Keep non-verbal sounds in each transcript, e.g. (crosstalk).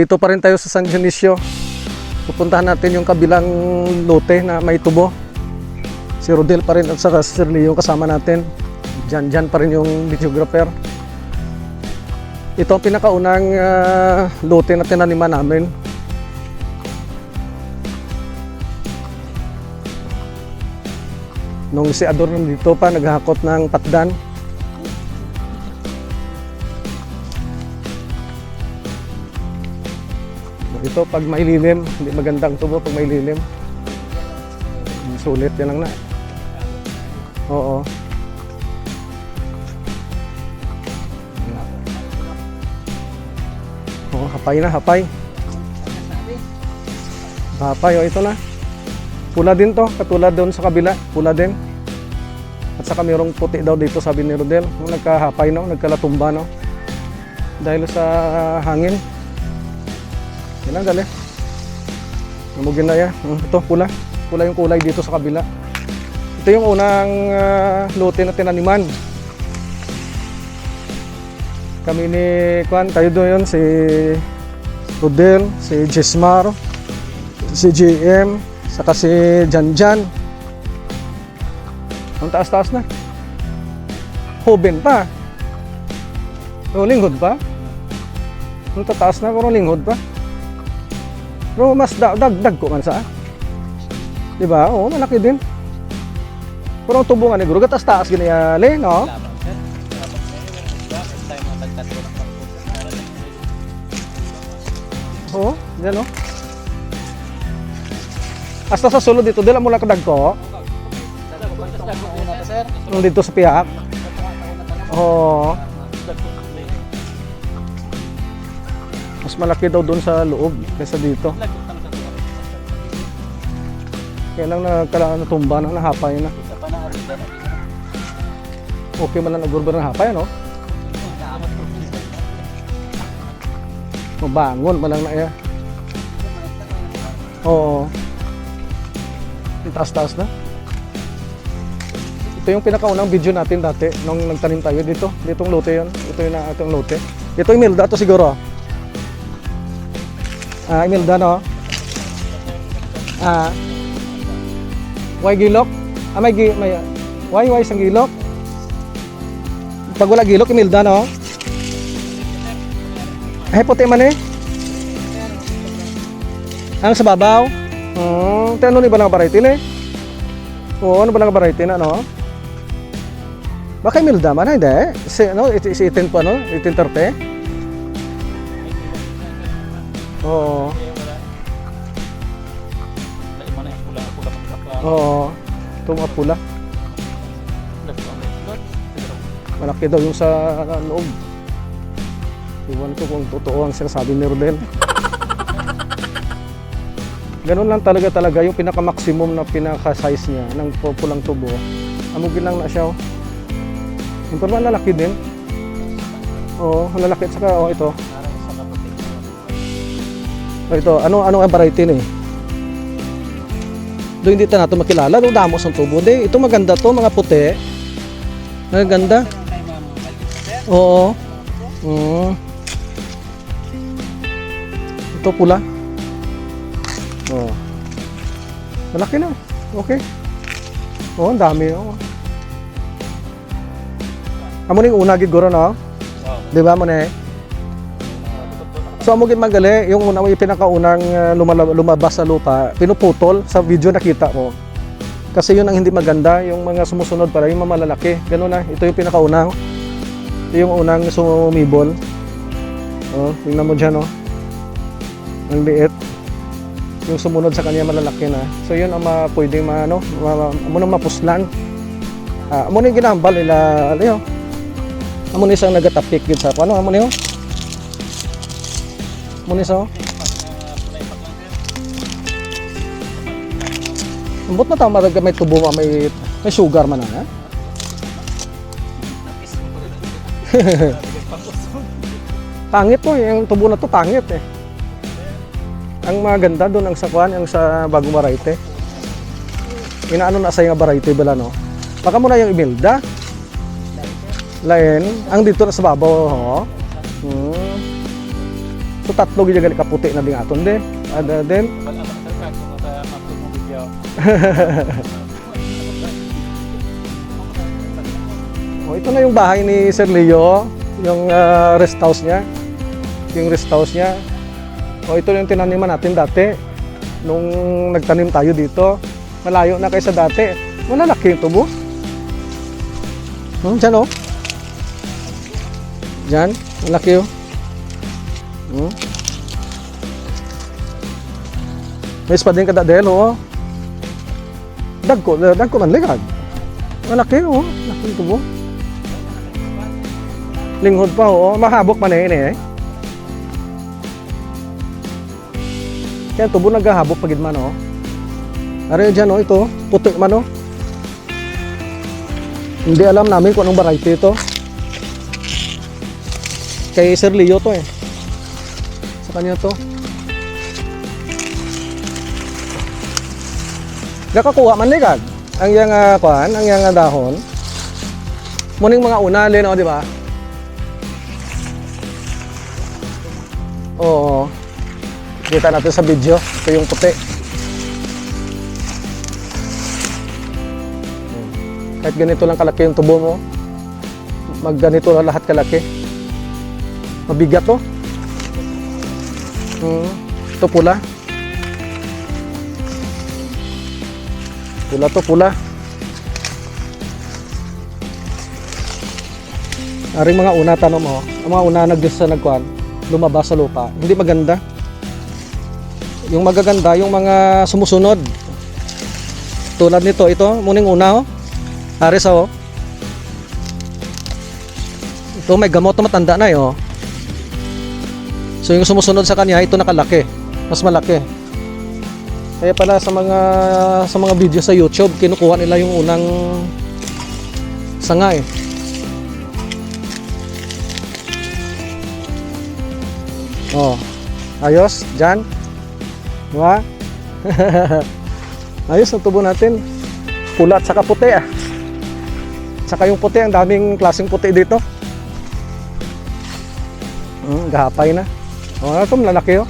Dito pa rin tayo sa San Dionisio. Pupuntahan natin yung kabilang lote na may tubo. Si Rodel pa rin at saka si Leo kasama natin. Diyan, diyan pa rin yung videographer. Ito ang pinakaunang ah, lote na tinaniman namin. Nung si Ador nandito pa, naghahakot ng patdan. Ito pag may lilim, hindi magandang tubo pag may lilim. Sulit yan lang na. Oo. Oo, hapay na, hapay. Hapay, oh, ito na. Pula din to, katulad doon sa kabila, pula din. At saka mayroong puti daw dito, sabi ni Rodel. Nagkahapay, no? nagkalatumba, no? Dahil sa hangin. Yan ang gali. Namugin na yan. Mm, Ito, pula. Pula yung kulay dito sa kabila. Ito yung unang ah, lote na tinaniman. Kami ni Kwan, tayo doon yun, si Rodel, si Jesmar, si JM, saka si Janjan. Ang taas-taas na. Hoben pa. O, linghod pa. Ang tataas na, pero linghod pa. Pero mas da- dagdag ko man sa. Di ba? Oo, malaki din. Pero ang tubo nga ni Guru, ginayali, no? First time mga tagtatlo ng pangkusin. Oo, yan o. Hasta sa sulod dito, dila mo lang kadag ko. dito sa piyak. Oo. Mas malaki daw doon sa loob kaysa dito. Kaya lang nagkala natumba na, nahapay na. Pa. Okay man lang nagurba ng hapay, ano? Mabangon man lang na iya. Oo. Yung taas-taas na. Ito yung pinakaunang video natin dati nung nagtanim tayo dito. Ditong lote yun. Ito yung na itong lote. Ito yung Milda to siguro. Ah, Milda no? Ah. Why gilok? Ah, may, may why why sang gilok? Pag wala gilok, Imelda, no? Ay, puti man eh. Ang sa babaw? Hmm, ano ni ba lang variety ni? Oo, ano ba lang variety na, no? Baka Imelda man, hindi? Si, ano, it, si itin pa, no? Itin tarte? Oo, Lain mana yung pula pula pagkapa. oo. Ito mga pula. Malaki daw yung sa loob. Iwan ko kung totoo ang sinasabi ni Rodel. (laughs) Ganun lang talaga talaga yung pinaka-maximum na pinaka-size niya ng pu- pulang tubo. Amugin lang na siya. Oh. Yung parang lalaki din. Oo, lalaki. At saka, oh, ito. Sa kaputi. Oh, ito. Ano, ano ang variety ni? Doon hindi ta nato makilala. Doon damos ang tubo. Di, ito maganda to, mga puti. Maganda. Oo. Mm. Ito pula. Oo. Malaki na. Okay. Oo, ang dami. Oo. Amo ning una gid guro no? Di ba mo eh? So amo gid magali, yung una yung pinakaunang uh, lumabas sa lupa, pinuputol sa video nakita mo. Kasi yun ang hindi maganda, yung mga sumusunod para yung mga malalaki. Ganun na, ito yung pinakauna. oh. Ito yung unang sumibol. Oh, tingnan mo dyan, oh. Ang liit. Yung sumunod sa kanya malalaki na. So yun ang pwedeng ma, ano, ma, mapuslan. Ah, na yung ginambal nila, ano yun. Amo na isang nagatapik gid sa ano, amo na yun. Isa, oh. Ambot na tama talaga may tubo ma may may sugar man na. (laughs) pangit po, yung tubo na to pangit eh. Ang maganda doon ang sakuan, ang sa bagong variety. Inaano na sa yung variety bala no. Baka mo na yung Imelda. Lain, ang dito na sa babaw ho. Hmm. So tatlo gid gali kaputi na ding aton de. Ada den. (laughs) Oh, ito na yung bahay ni Sir Leo, yung ah, rest house niya. Yung rest house niya. Oh, ito yung tinaniman natin dati. Nung nagtanim tayo dito. Malayo na kaysa dati. Malalaki yung tubo. Hmm, dyan oh. Dyan, malaki oh. Hmm. May espading kada del oh. Dagko, dagko man ligad. Malaki oh, malaki yung tubo. Linghod pa oo, mahabok man eh, eh. Kaya tubo naghahabok pagid man oh. Ari dyan oh, ito, puti man oh. Hindi alam namin kung anong variety ito. Kay Sir Leo to eh. Sa kanya to. Nakakuha man ligad. Ang yang uh, kuan, ang yang ah, dahon. Muning mga unalin oh, di ba? Oo. Kita natin sa video. Ito yung puti. Kahit ganito lang kalaki yung tubo mo, mag ganito lang lahat kalaki. Mabigat to. Hmm. Ito pula. Pula to, pula. Aring mga una tanong mo, ang mga una nag sa nagkuan, lumabas sa lupa. Hindi maganda. Yung magaganda, yung mga sumusunod. Tulad nito, ito, muning una oh. Aris oh. Ito may gamot na matanda na eh oh. So yung sumusunod sa kanya, ito nakalaki. Mas malaki. Kaya pala sa mga sa mga video sa YouTube, kinukuha nila yung unang sanga eh. Oh. Ayos, dyan. Diba? (laughs) Ayos ang tubo natin. Pula at saka puti ah. Saka yung puti, ang daming klaseng puti dito. Hmm, gahapay na. Oh, ito malalaki oh.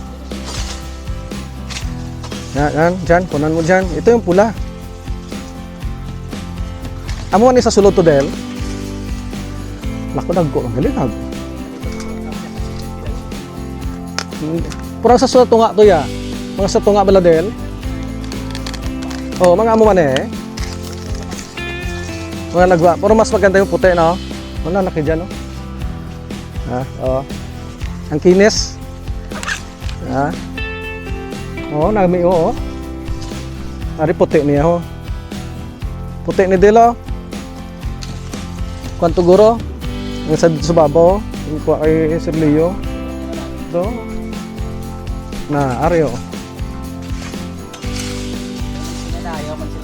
Yan, yan, dyan, kunan mo dyan. Ito yung pula. Amo ni sa sulod to del. Lako dagko, ang galing hag. Purang sa sulod tunga to ya. Mga sa tunga bala del. Oh, mga amo man eh. Mga nagwa, pero mas maganda yung puti, no? Ano, laki dyan, no? Ha, oh. Ang kinis. Ha? Oh, nami oo. Ari puti niya ho. Puti ni Dilo. Kwanto guro? Ang sa sa babo, yung kuha kay Sir Leo. Do. Na, ari oh.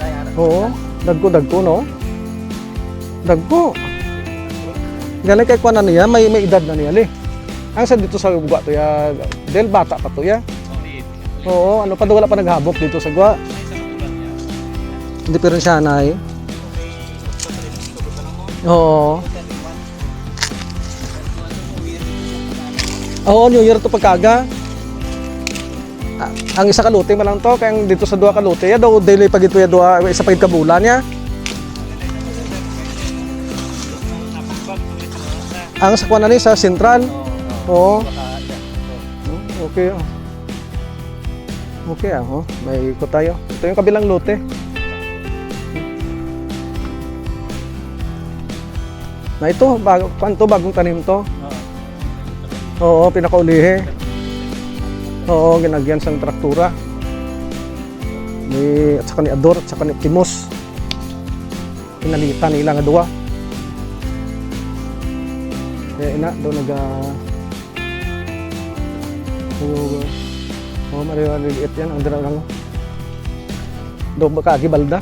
Yara. Oo, dagko dagko no. Dagko. Galing kay kuan na niya, may may edad na niya li. Ang sa dito sa gwa to ya, del bata pa to ya. Oo, ano pa wala pa naghabok dito sa gwa. Hindi rin siya anay. Oo. Oo, New Year to pagkaga. Ah, ang isa kalute man lang to, kaya dito sa duha kalute, ya daw daily pag ito ya duha, isa pagit ka bulan ya. Ang sa kuan na ni sa Central. Oo. Hmm, Okay. oh. Okay ah, oh. may ikot tayo. Ito yung kabilang lote. Na ito, bago, kanto bagong tanim to. Oo, pinakaulihi. Oo, ginagyan sa traktura. Ni, at saka ni Ador, at saka ni Timos. Pinalitan nila nga duwa. Kaya ina, doon nag... Uh, oh, mariwa liliit yan. Ang dira lang. Doon ba kagibalda?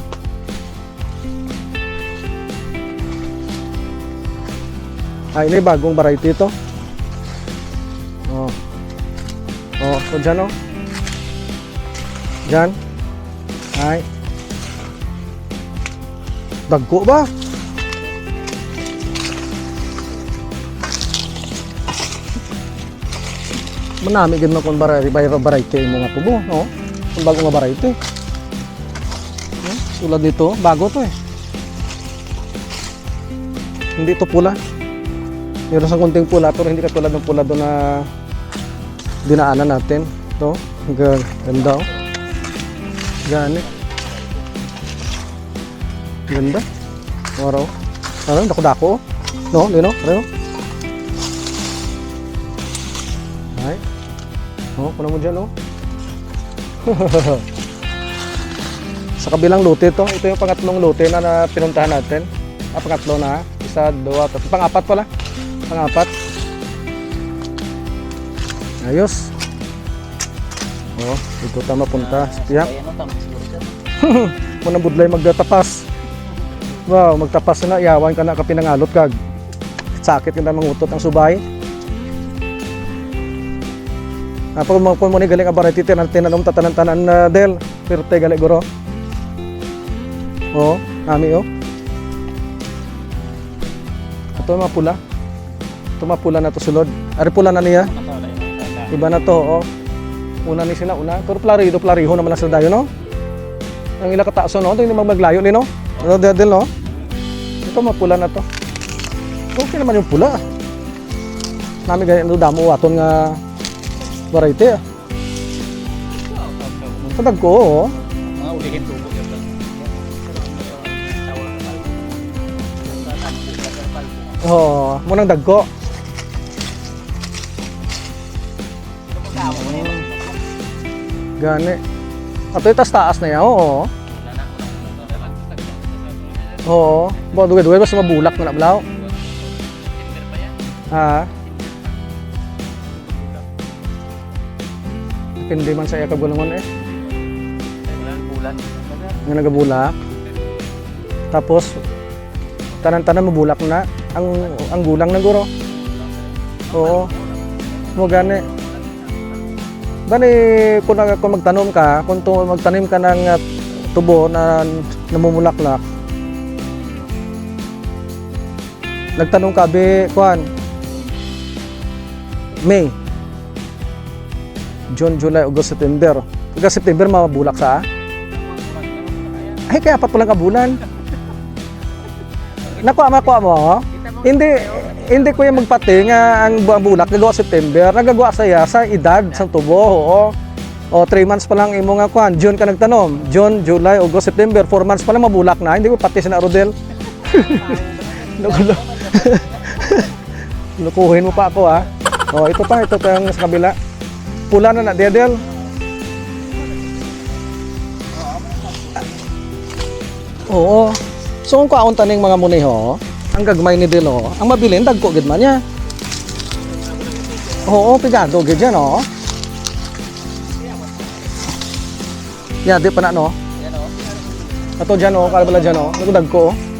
Ah, ini bagong variety ito. Oh. Oh, so dyan oh. Dyan. Ay. Dagko ba? Manami gid man baray baray variety mo nga tubo, no? Kung bago nga variety. Hmm? Tulad nito, bago to eh. Hindi to pula. Meron sa kunting pula pero hindi katulad ng pula doon na dinaanan natin. To, Gan- ganda oh. Gani. Ganda. Araw. Ano, dako-dako. oh. No, lino, ano? Oh, kuno mo dyan, oh. (laughs) Sa kabilang lote to, ito yung pangatlong lote na, na pinuntahan natin. Ah, pangatlo na. Isa, dua, tatlo. Pangapat pala. Pangapat. Ayos. Oh, dito tama punta. Tiyak. Ayan o, tama siguro dyan. (laughs) Muna budlay magdatapas. Wow, magtapas na iyawan ka na kapinangalot kag. Sakit ka na mangutot ang subay. Apo mo po mo ni galing abaray titi nan tinanom tatanan-tanan na del. Pirte gali guro. Oh, nami oh. Ito mapula. Ito mapula na to sulod. Ari pula na niya. Iba na to, oh. Una ni sila, una. Pero plarido, plariho naman sa dayo, no? Ang ila kataaso, no? Ito yung maglayo ni, no? Ano, dedel, no? Ito, mapula na to. Okay naman yung pula. Nami ganyan, no, damo, aton nga variety, ah. Padag ko, oh. Mga ulihin tubo. Oh, munang dagko. Gani. Ato yung taas na yan, oo. Oo. Bo, duwe-duwe, basta mabulak na nablaw. Ha? Depende man sa iya kagulungan eh. Bulan. Nga nagabulak. Tapos, tanan-tanan mabulak na. Ang ang gulang na guro. Oo. Mo gani. Bani, kung, kung magtanom ka, kung tu- magtanim ka ng uh, tubo na namumulaklak, nagtanong ka, be, kuan, May, June, July, August, September. Pagka September, mabulak sa ay, kaya pa pulang kabulan. (laughs) Nakuha mo, nakuha mo. oh. Hindi, hindi ko yung magpati nga ang bu- ang bulak nagawa September. Nagagawa saya sa edad sa tubo. Oo. O, 3 months pa lang imo nga kuan. June ka nagtanom. June, July, August, September. 4 months pa lang mabulak na. Hindi ko pati sa Rodel. (laughs) (laughs) Lukuhin mo pa ako ha. O, ito pa, ito pa yung sa kabila. Pula na na, Dedel. Oo. So kung kaon taning mga muniho, ang gagmay ni Dilo, ang mabilin dagko gid man niya. Oo, pigado gid yan, oh. Ya, di pa na no. O. Ato dyan, oh, kalabala dyan, oh. Nagudag ko, oh.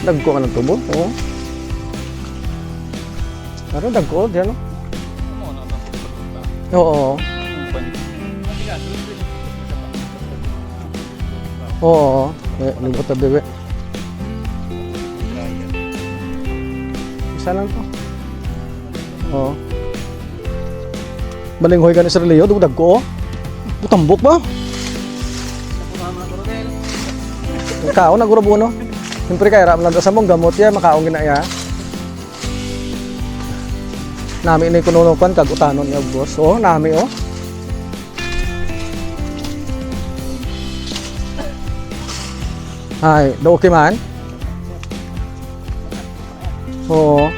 Dagko ka ng tubo, oh. Pero dagko, dyan. Ano ito? Oo, oo. Eh, lubot na bebe. Isa lang to. Oo. Balinghoy ka ni Sir Leo, dugdag ko. Butambok ba? Kaon na guro buno. Siyempre kaya ram lang sa mong gamot ya makaon gina ya. Nami ini kununukan kag utanon niya boss. Oh, nami oh. Ay, do okay man? Oo.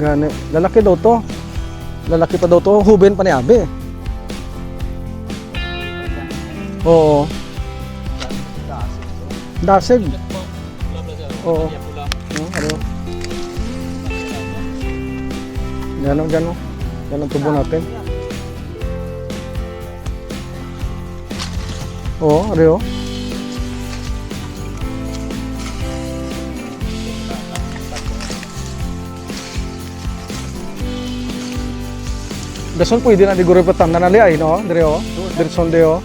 Gani. Lalaki daw to. Lalaki pa daw to. Huben pa ni Abe. Oo. Dasig. Oo. Hmm, ano? Gano'n, gano'n. Gano'n tubo natin. Oo, ano Dason pwede na di guro patan na nali ay no, dire oh. Dirson de oh.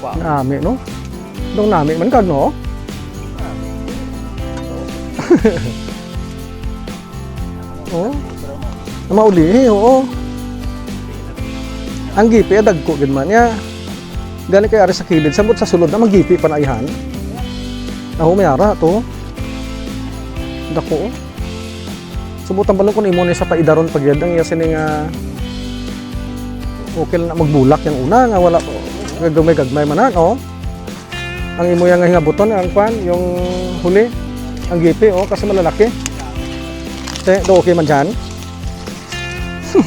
Wow. Nami, no? Dong nami man ka, no? (laughs) Oo. Na maulihi, oo. Ang gipi, dagko gid man niya. Gani kay ari sa kilid, samot sa sulod na magipi pa na ihan. Ako ara to. Dako. Subutan kun imo ni sa paidaron pagyad ang iya sini nga okay na magbulak yung una nga wala gagmay gagmay manan oh. Ang imo yang nga hingabuton ang kwan yung huli ang gipi oh kasi malalaki. Te, do okay man dyan? (laughs)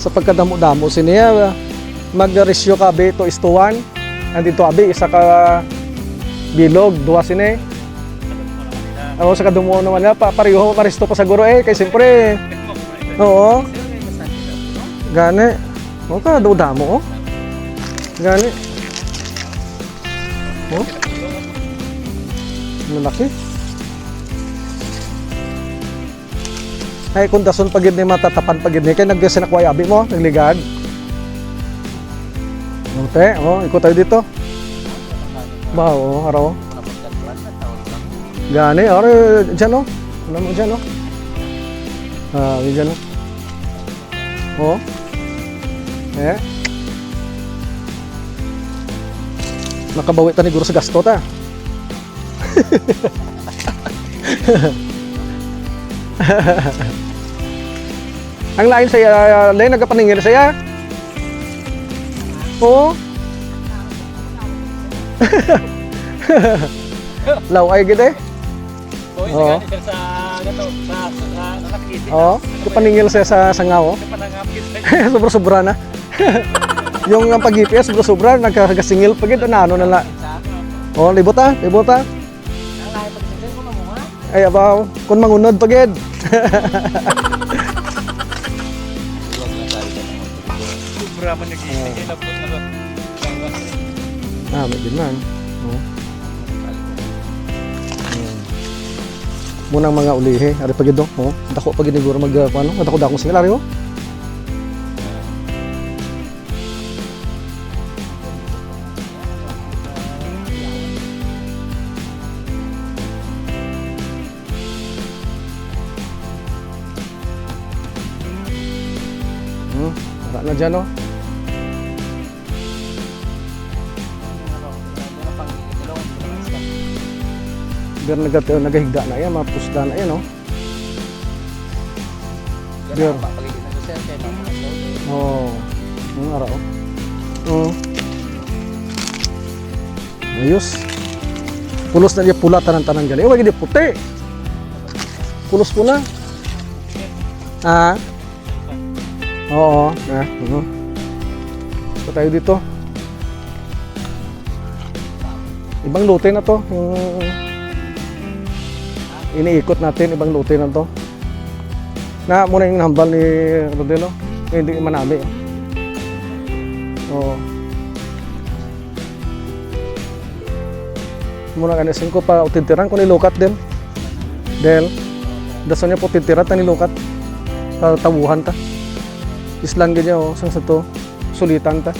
sa pagkadamo-damo siniya mag-ratio ka be to is to 1 andito abi isa ka bilog duwa sini ako sa kadumuo naman na pa pareho pa sa guro eh kay siyempre. Oo. Gani o ka damo oh gani oh malaki ay kung dason pagid ni matatapan pagid ni kay nagsinakwa abi mo nagligad Ote, oh, ikot tayo dito. Ba, oh, araw. Gani, are dyan oh. Ano mo dyan oh. Ah, dyan oh. Oh. Eh. Nakabawi ta ni guro sa gasto ta. Ang lain saya, lain nagapaningil saya. Oo. (laughs) Law ay gid eh. Oo. sa gato, sa sa. Oo. Kapaningil siya sa sangaw. (laughs) Sobra-sobra na. (laughs) yung ang pag-GPS, sobra-sobra, nagkagasingil pa gid ano na la. Oh, libot ah, libot ah. Ay abaw, kun mangunod pa gid. Sobra man nag-iisip labot na ba. Ah, may man. Oh. Munang mga ulihi, ari pa gid do. Oh, dako pa gid ni guro mag uh, ano, dako dako sila ari oh. Dyan oh. Bir nagat nagahigda na yan, mapusda na yan oh. Bir. Oh. Ang araw. Oh. Ayos. Pulos na niya pula tanan-tanan gali. Wag di puti. Pulos po na. Ah. Oo. Ah. Uh So tayo dito. Ibang lote na to. Yung iniikot natin ibang lote na to. Na muna yung hambal ni Rodelo. Eh, Hindi manami. Oo. Muna kanisin ko pa utintiran ko nilukat din. Del. Daso niya po tintiran ta nilukat. Pa tawuhan ta. Islan ganyan oh. Sang sa to. Sulitan ta.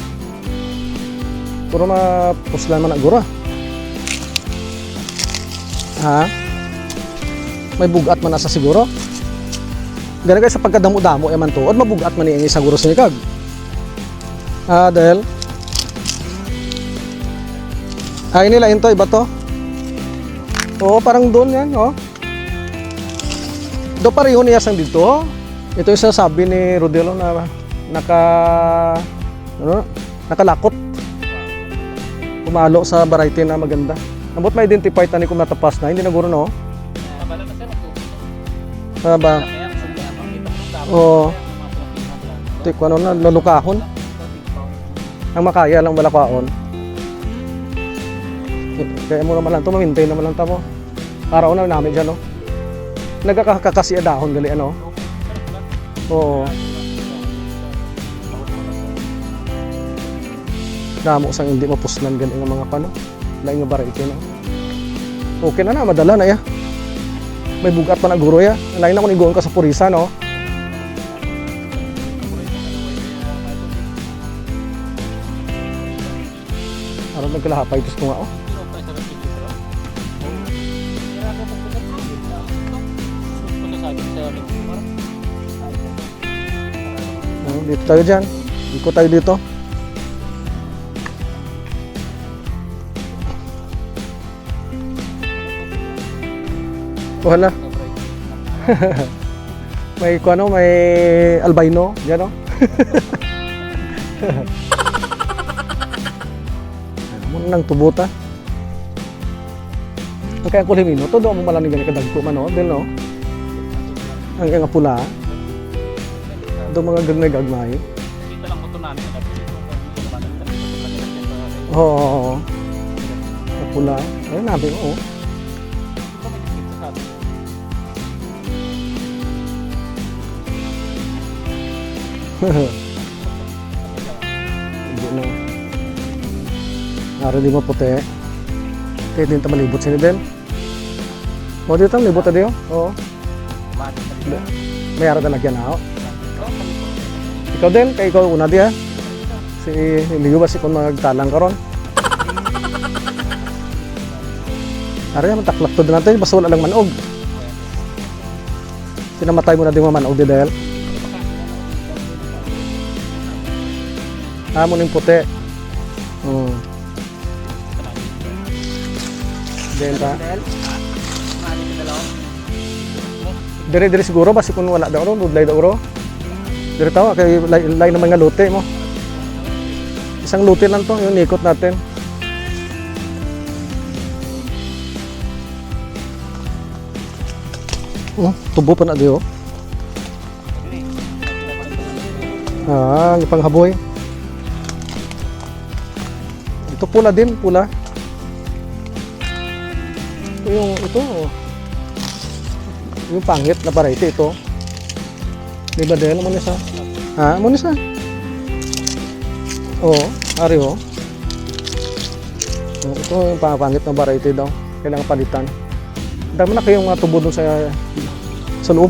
Puro mapuslan man na gura. Ha? May bugat man na sa siguro. Gana kay sa pagkadamo-damo yaman to, od mabugat man ni sa guro sa nikag. Ah, dahil ay nila ito iba to. Oo, parang doon yan, oh. Do pareho niya sang dito. Ito yung sasabi ni Rodelo na naka ano, nakalakot. Pumalo sa variety na maganda. Ambot ma-identify tani kung natapas na, hindi na guro no. Ah, ba? Sa Oo. Tik ano na lulukahon. Ang makaya lang malakaon. Kaya mo naman lang to, mamintay naman lang tamo. Araw na namin dyan, no? Nagkakakasi dahon gali, ano? Oo. Damo sang hindi mapuslan ganun ang mga pano. Lain nga bara ikin. Okay na na, madala na ya. May bugat pa na guro ya. Lain ako nigoon ka sa purisa, no? Aron nagkalahapay, gusto nga, oh. Dito tayo dyan. Ikot tayo dito. Hala. (laughs) May kuano, may albino, diyan oh. Ano nang tubuta? Ang kaya ko limino, to do mo malanig gani kadagko man oh, del no. Ang nga pula. Do mga gagnay gagmay. Dito lang moto namin. Oo. oo, oo. Ang pula. Ayun nabi oh. Sabi. (laughs) Hindi na. Naro di mo puti. Kaya din ta malibot sini din. O dito libot tayo. Oo. Mati sa dito. May ara talagyan na ako. Ikaw din, kay ikaw una diya. Si Leo ba si kung magtalang karon? Ari man taklak to natin basta wala lang manog. Sinamatay mo na din mo manog di dahil. Ah, mo ning puti. Then ta. Mati sa dalawa. Dire dire siguro basi kung wala daw ro, budlay daw ro. Dire tawa kay lay naman nga lote mo. Isang lote lang to, yung ikot natin. Oh, tubo pa na diyo. Ah, ang panghaboy. Ito pula din, pula. Ito yung ito. oh. Yung pangit na variety ito. Di ba din? Mo sa? Ha? Mo sa? Oo, ari oh. Oh, Ito yung pangit na variety daw. Kailangan palitan. Dami na kayong mga tubo dun sa sa loob.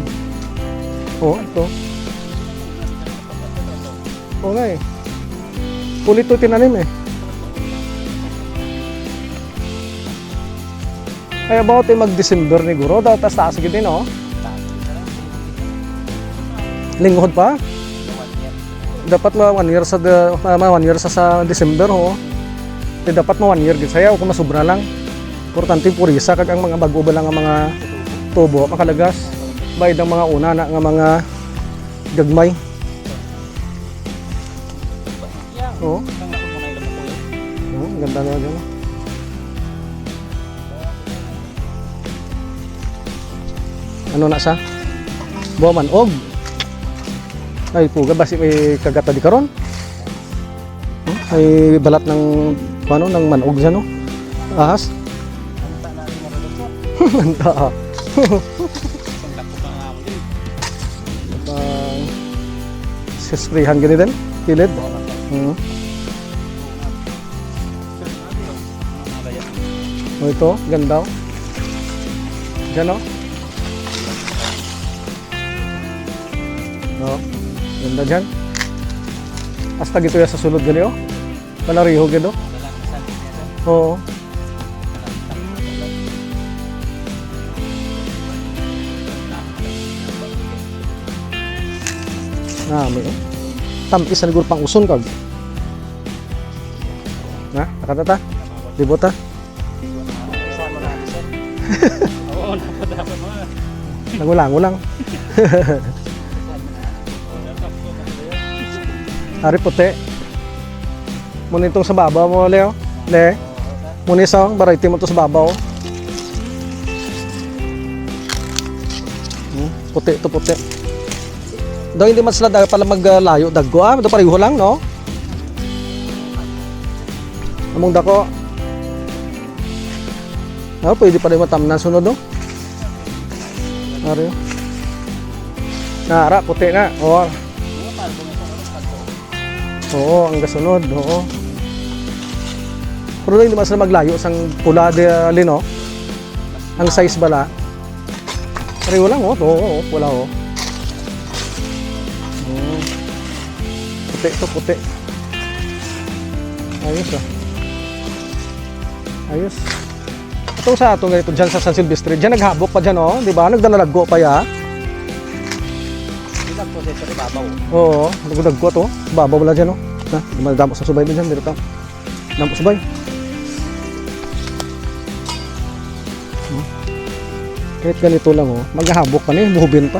Oo, ito. Oo nga eh. Pulit to tinanim eh. Kaya ba tayo mag-December ni Guro? Tapos taas agad din, oh. Lingkod pa? Dapat ma one year sa de, ma one year sa sa December, oh. Di dapat ma one year gid saya kung masubra lang. Importante purisa kag ang mga bago ba lang ang mga tubo makalagas. Bayad ang mga una na nga mga gagmay. Yan. Oh, oh ganda na yan. Ano na sa? Buwa man og. Ay puga basi may kagata di karon. May balat ng ano ng manog siya no. Ahas. (laughs) Manta. Pa nga mo din. Kilid. Hmm. O ito, ganda. oh. Diyan o. No, ganda dyan. Hasta gito ya sa sulod gali o. Palariho gito. Oo. Nami o. Tampis na pang uson kag. Na, nakatata. Libota. (laughs) Oo, (laughs) Ari puti. Muna itong sa babaw mo, Leo. Le. Muna isang variety mo to sa babaw. Hmm, puti ito puti. Daw hindi man sila pala maglayo daggo ah, daw pareho lang no. Among dako. Ah, pwede pa rin matamnan sunod no. Ari. oh. Nara puti na. Oo. Oo, ang gasunod, oo. Pero hindi man sila maglayo sang pula de lino. Ang size bala. Pareho lang oh, oo, oo, pula oh. Oo. Puti to puti. Ayos ah. Ayos. Ito sa ato ganito dyan sa San Silvestre. Diyan naghabok pa dyan, oh. Di ba? Nagdalalaggo pa ya. Po sa ito babaw. Oo, nagdaggo to. Babaw wala dyan, oh. Na, dumadamo sa subay mo dyan. Dito ka. Damo subay. Hmm. Kahit ganito lang, oh. Maghahabok pa na eh. Buhubin pa.